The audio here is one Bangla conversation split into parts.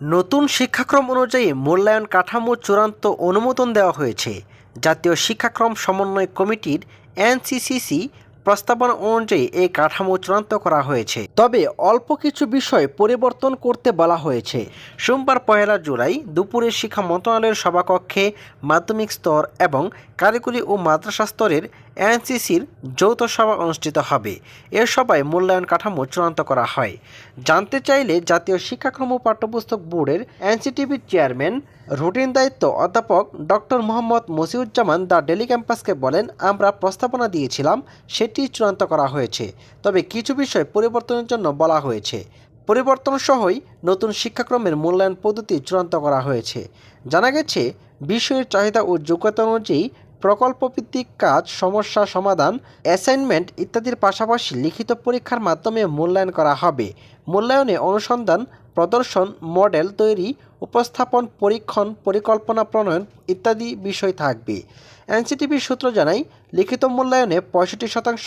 নতুন শিক্ষাক্রম অনুযায়ী মূল্যায়ন কাঠামো চূড়ান্ত অনুমোদন দেওয়া হয়েছে। জাতীয় শিক্ষাক্রম সমন্বয় কমিটির এনসিসিসি প্রস্তাবনা অনুযায়ী এই কাঠামো চূড়ান্ত করা হয়েছে। তবে অল্প কিছু বিষয় পরিবর্তন করতে বলা হয়েছে। সোমবার পয়লা জুলাই দুপুরে শিক্ষা মন্ত্রণালয়ের সভাকক্ষে মাধ্যমিক স্তর এবং কারিগরি ও মাদ্রাসা স্তরের এনসিসির যৌথ সভা অনুষ্ঠিত হবে। এ সভায় মূল্যায়ন কাঠামো চূড়ান্ত করা হয়। জানতে চাইলে জাতীয় শিক্ষাক্রম পাঠ্যপুস্তক বোর্ডের এনসিটিভির চেয়ারম্যান, রুটিন দায়িত্ব অধ্যাপক doctor Mohammad Masiuzzaman the daily ক্যাম্পাসকে বলেন, আমরা প্রস্তাবনা দিয়েছিলাম, সেটি চূড়ান্ত করা হয়েছে। তবে কিছু বিষয় পরিবর্তনের জন্য বলা হয়েছে। পরিবর্তন সহই নতুন শিক্ষাক্রমের মূল্যায়ন পদ্ধতি চূড়ান্ত করা হয়েছে। জানা গেছে, বিষয়ের চাহিদা ও যোগ্যতা অনুযায়ী প্রকল্পভিত্তিক কাজ, সমস্যা সমাধান, অ্যাসাইনমেন্ট ইত্যাদির পাশাপাশি লিখিত পরীক্ষার মাধ্যমে মূল্যায়ন করা হবে। মূল্যায়নে অনুসন্ধান, প্রদর্শন, মডেল তৈরি, উপস্থাপন, পরীক্ষণ, পরিকল্পনা প্রণয়ন ইত্যাদি বিষয় থাকবে। এনসিটিভি সূত্র জানায়, লিখিত মূল্যায়নে পঁয়ষট্টি শতাংশ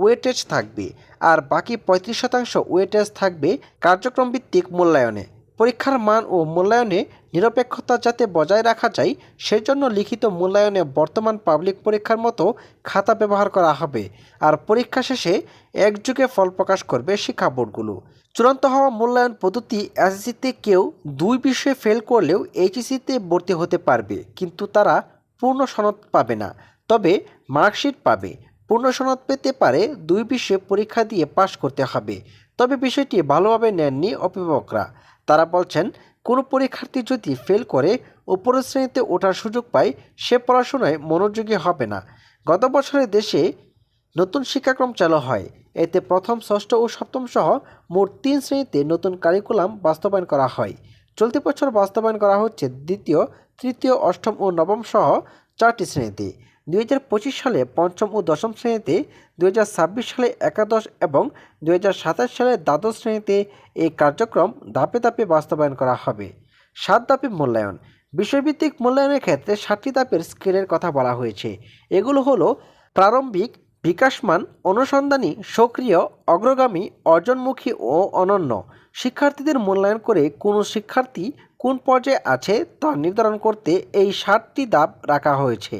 ওয়েটেজ থাকবে আর বাকি পঁয়ত্রিশ শতাংশ ওয়েটেজ থাকবে কার্যক্রম ভিত্তিক মূল্যায়নে। পরীক্ষার মান ও মূল্যায়নে নিরপেক্ষতা যাতে বজায় রাখা যায়, সেজন্য লিখিত মূল্যায়নে বর্তমান পাবলিক পরীক্ষার মতো খাতা ব্যবহার করা হবে। আর পরীক্ষা শেষে একযুগে ফল প্রকাশ করবে শিক্ষা বোর্ডগুলো। চূড়ান্ত হওয়া মূল্যায়ন পদ্ধতি এসএসসিতে কেউ দুই বিষয়ে ফেল করলেও এইচএসসিতে ভর্তি হতে পারবে, কিন্তু তারা পূর্ণ সনদ পাবে না। তবে মার্কশিট পাবে। পূর্ণ সনদ পেতে পারে দুই বিষয়ে পরীক্ষা দিয়ে পাশ করতে হবে। তবে বিষয়টি ভালোভাবে নেননি অভিভাবকরা। তারা বলছেন, কোনো পরীক্ষার্থী যদি ফেল করে, উপরের শ্রেণীতে ওঠার সুযোগ পায়, সে পড়াশোনায় মনোযোগী হবে না। গত বছরে দেশে নতুন শিক্ষাক্রম চালু হয়। এতে প্রথম, ষষ্ঠ ও সপ্তম সহ মোট তিন শ্রেণীতে নতুন কারিকুলাম বাস্তবায়ন করা হয়। চলতি বছর বাস্তবায়ন করা হচ্ছে দ্বিতীয়, তৃতীয়, অষ্টম ও নবম সহ চারটি শ্রেণীতে। দুই হাজার পঁচিশ সালে পঞ্চম ও দশম শ্রেণীতে, দুই হাজার ছাব্বিশ সালে একাদশ এবং দুই হাজার সাতাশ সালে দ্বাদশ শ্রেণীতে এই কার্যক্রম ধাপে ধাপে বাস্তবায়ন করা হবে। সাত ধাপে মূল্যায়ন। বিষয়ভিত্তিক মূল্যায়নের ক্ষেত্রে সাতটি ধাপের স্কেলের কথা বলা হয়েছে। এগুলো হলো প্রারম্ভিক, বিকাশমান, অনুসন্ধানী, সক্রিয়, অগ্রগামী, অর্জনমুখী ও অনন্য। শিক্ষার্থীদের মূল্যায়ন করে কোনো শিক্ষার্থী কোন পর্যায়ে আছে তা নির্ধারণ করতে এই সাতটি ধাপ রাখা হয়েছে।